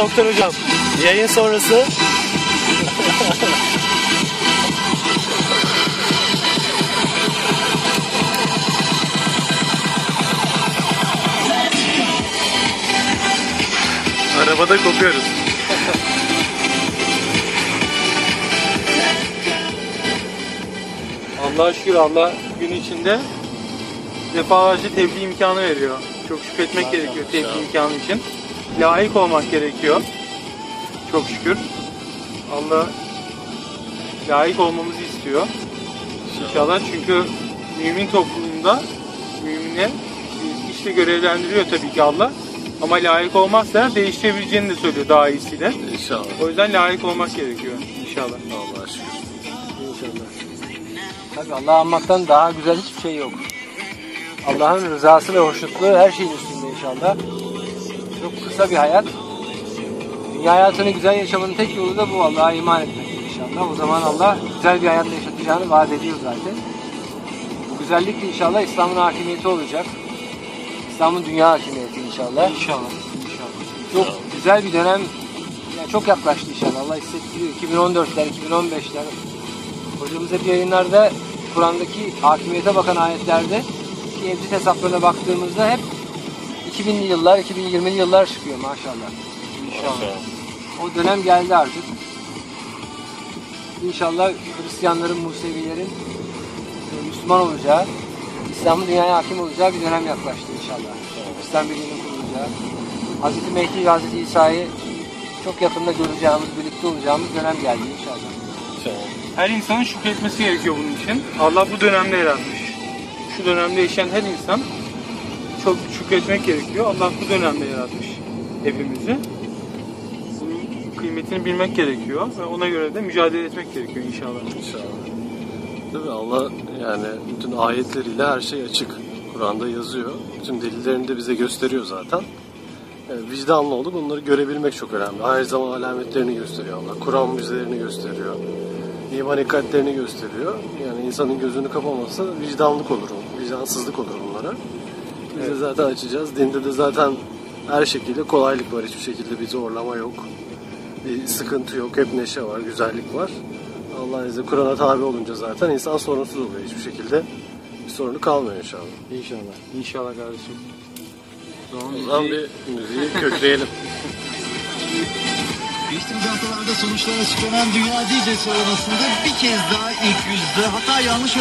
doktor hocam. Yayın sonrası Arabada kopuyoruz. Allah'a şükür Allah gün içinde defalarca tebliğ imkanı veriyor. Çok şükretmek gerekiyor tebliğ imkanı için. Layık olmak gerekiyor. Çok şükür. Allah layık olmamızı istiyor. İnşallah çünkü mümin toplumunda mümine işte görevlendiriyor tabii ki Allah. Ama layık olmazsa değiştirebileceğini de söylüyor daha iyisiyle. İnşallah. O yüzden layık olmak gerekiyor inşallah. Allah'a şükür. İnşallah. Tabii Allah'ı anmaktan daha güzel hiçbir şey yok. Allah'ın rızası ve hoşnutluğu her şeyin üstünde inşallah. Çok kısa bir hayat. Dünya hayatını güzel yaşamanın tek yolu da bu Allah'a iman etmektir inşallah. O zaman Allah güzel bir hayat yaşatacağını vaat ediyor zaten. Bu güzellik de inşallah İslam'ın hakimiyeti olacak. İslam'ın dünya hakimiyeti inşallah. İnşallah. İnşallah. Çok güzel bir dönem yani çok yaklaştı inşallah. Allah hissettiriyor. 2014'ler, 2015'ler. Hocamız hep yayınlarda Kur'an'daki hakimiyete bakan ayetlerde ki hesaplarına baktığımızda hep 2000'li yıllar, 2020'li yıllar çıkıyor maşallah. İnşallah. O dönem geldi artık. İnşallah Hristiyanların, Musevilerin e, Müslüman olacağı, İslam'ın dünyaya hakim olacağı bir dönem yaklaştı inşallah. İslam birliğinin kurulacağı. Hz. Mehdi ve Hz. İsa'yı çok yakında göreceğimiz, birlikte olacağımız dönem geldi inşallah. Her insanın şükretmesi gerekiyor bunun için. Allah bu dönemde yaratmış. Şu dönemde yaşayan her insan çok şükretmek gerekiyor. Allah bu dönemde yaratmış hepimizi. Bunun kıymetini bilmek gerekiyor ve ona göre de mücadele etmek gerekiyor inşallah. İnşallah. Tabii Allah yani bütün ayetleriyle her şey açık. Kur'an'da yazıyor. Bütün delillerini de bize gösteriyor zaten. Yani vicdanlı olup bunları görebilmek çok önemli. Her zaman alametlerini gösteriyor Allah. Kur'an müjdelerini gösteriyor. İman hakikatlerini gösteriyor. Yani insanın gözünü kapamazsa vicdanlık olur. Vicdansızlık olur bunlara. Biz de zaten açacağız. Dinde de zaten her şekilde kolaylık var. Hiçbir şekilde bir zorlama yok. Bir sıkıntı yok. Hep neşe var, güzellik var. Allah'ın izniyle Kur'an'a tabi olunca zaten insan sorunsuz oluyor hiçbir şekilde. Bir sorunu kalmıyor inşallah. İnşallah. İnşallah kardeşim. O zaman bir müziği kökleyelim. Geçtiğimiz haftalarda sonuçlar açıklanan Dünya DJ sıralamasında bir kez daha ilk yüzde hatta yanlış hatırlamıyorsam